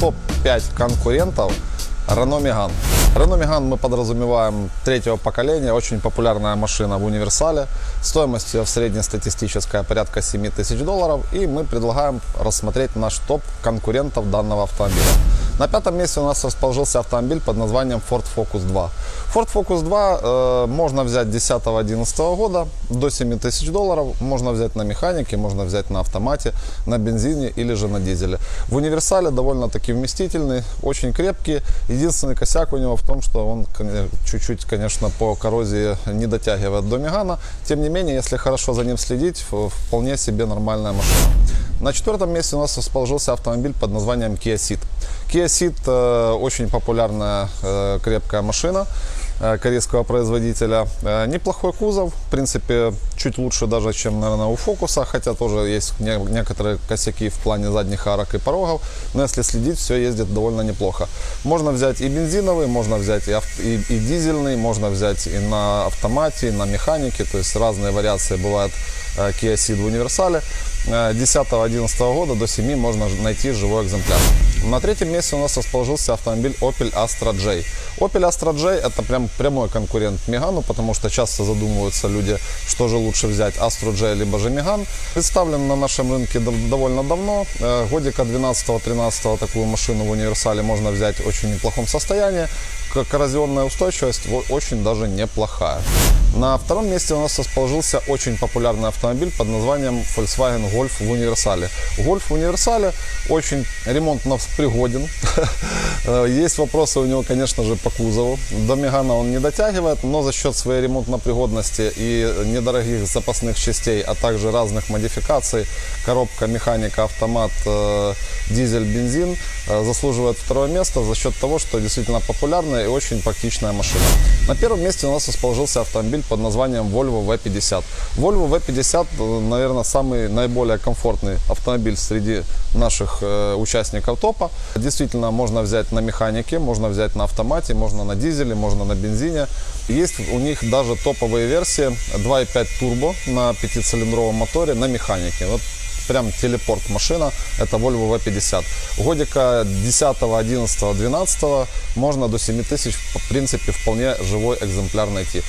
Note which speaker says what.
Speaker 1: топ-5 конкурентов Renault Megane. Renault Megane мы подразумеваем третьего поколения, очень популярная машина в универсале. Стоимость ее в среднестатистическая порядка 7 тысяч долларов. И мы предлагаем рассмотреть наш топ конкурентов данного автомобиля. На пятом месте у нас расположился автомобиль под названием Ford Focus 2. Ford Focus 2 э, можно взять 10-11 года до 7 тысяч долларов. Можно взять на механике, можно взять на автомате, на бензине или же на дизеле. В универсале довольно-таки вместительный, очень крепкий. Единственный косяк у него в том, что он чуть-чуть, конечно, по коррозии не дотягивает до Мегана. Тем не менее, если хорошо за ним следить, вполне себе нормальная машина. На четвертом месте у нас расположился автомобиль под названием Kia Ceed. Kia Ceed э, очень популярная э, крепкая машина э, корейского производителя. Неплохой кузов, в принципе, чуть лучше даже, чем, наверное, у Фокуса, хотя тоже есть не- некоторые косяки в плане задних арок и порогов, но если следить, все ездит довольно неплохо. Можно взять и бензиновый, можно взять и, ав- и- и дизельный, можно взять и на автомате, и на механике, то есть разные вариации бывают Kia Ceed в универсале. Э, 10-11 года до 7 можно найти живой экземпляр. На третьем месте у нас расположился автомобиль Opel Astra J. Opel Astra J это прям прямой конкурент Мегану, потому что часто задумываются люди, что же лучше взять, Astra J либо же Меган. Представлен на нашем рынке дов- довольно давно. Э, Годика 12-13 такую машину в универсале можно взять в очень неплохом состоянии. Коррозионная устойчивость во- очень даже неплохая. На втором месте у нас расположился очень популярный автомобиль под названием Volkswagen Golf в универсале. Golf в универсале очень ремонтно пригоден. Есть вопросы у него, конечно же, по кузову. До Мегана он не дотягивает, но за счет своей ремонтно-пригодности и недорогих запасных частей, а также разных модификаций, коробка, механика, автомат, э, дизель, бензин, э, заслуживает второе место за счет того, что действительно популярная и очень практичная машина. На первом месте у нас расположился автомобиль под названием Volvo V50. Volvo V50, э, наверное, самый наиболее комфортный автомобиль среди наших э, участников топа. Действительно, можно взять на механике, можно взять на автомате, можно на дизеле, можно на бензине. Есть у них даже топовые версии 2.5 турбо на пятицилиндровом моторе на механике. Вот прям телепорт машина, это Volvo V50. Годика 10, 11, 12 можно до 7 тысяч, в принципе, вполне живой экземпляр найти.